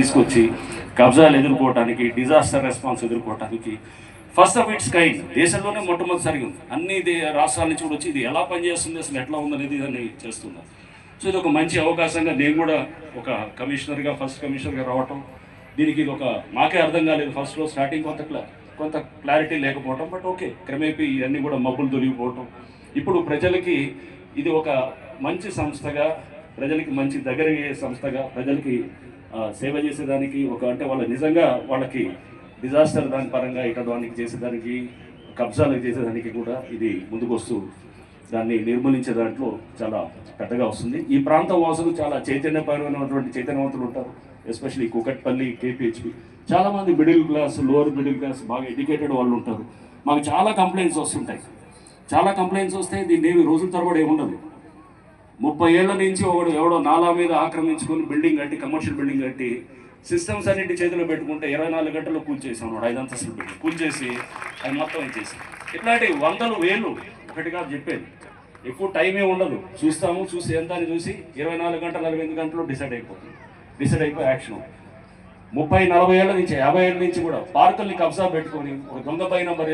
తీసుకొచ్చి కబ్జాలు ఎదుర్కోవటానికి డిజాస్టర్ రెస్పాన్స్ ఎదుర్కోవటానికి ఫస్ట్ ఆఫ్ ఇట్స్ కైండ్ దేశంలోనే మొట్టమొదటిసారిగా ఉంది. అన్ని దే- రాష్ట్రాల నుంచి కూడా వచ్చి ఇది ఎలా పనిచేస్తుంది అసలు ఎట్లా ఉందనేది దాన్ని చేస్తున్నారు. సో ఇది ఒక మంచి అవకాశంగా నేను కూడా ఒక కమిషనర్గా ఫస్ట్ కమిషనర్గా రావటం దీనికి ఇది ఒక మాకే అర్థం కాలేదు ఫస్ట్లో స్టార్టింగ్ కొంత క్లా కొంత క్లారిటీ లేకపోవటం బట్ ఓకే క్రమేపీ ఇవన్నీ కూడా మబ్బులు తొలగిపోవటం. ఇప్పుడు ప్రజలకి ఇది ఒక మంచి సంస్థగా ప్రజలకి మంచి దగ్గరయ్యే సంస్థగా ప్రజలకి సేవ చేసేదానికి ఒక అంటే వాళ్ళ నిజంగా వాళ్ళకి డిజాస్టర్ దాని పరంగా ఇట దానికి చేసేదానికి కబ్జాలు చేసేదానికి కూడా ఇది ముందుకు వస్తూ దాన్ని నిర్మూలించే దాంట్లో చాలా పెద్దగా వస్తుంది. ఈ ప్రాంత వాసులు చాలా చైతన్యపరమైనటువంటి చైతన్యవంతులు ఉంటారు. ఎస్పెషల్లీ కుకట్పల్లి కేపీహెచ్పి చాలామంది middle class lower middle class బాగా ఎడ్యుకేటెడ్ వాళ్ళు ఉంటారు. మాకు చాలా కంప్లైంట్స్ వస్తుంటాయి. చాలా కంప్లైంట్స్ వస్తే దీన్ని ఏమి రోజుల తరబడి ఏముండదు. ముప్పై ఏళ్ళ నుంచి ఒకడు ఎవడో నాలా మీద ఆక్రమించుకొని బిల్డింగ్ కట్టి కమర్షియల్ బిల్డింగ్ కట్టి సిస్టమ్స్ అన్నిటి చేతిలో పెట్టుకుంటే ఇరవై నాలుగు గంటల్లో కూల్చేసాం వాడు ఐదు అంతస్తులు పెట్టి కూల్చేసి అది మొత్తం ఇచ్చేసి ఇట్లాంటి వందలు వేలు ఒకటిగా చెప్పేది. ఎక్కువ టైమే ఉండదు. చూస్తాము చూసి ఎంత అని చూసి ఇరవై నాలుగు గంటలు నలభై ఎనిమిది గంటలు డిసైడ్ అయిపోతుంది. డిసైడ్ అయిపోయి యాక్షన్ ముప్పై నలభై ఏళ్ళ నుంచి యాభై ఏళ్ళ నుంచి కూడా పార్కుల్ని కబ్జా పెట్టుకొని ఒక దొంగ పై నంబర్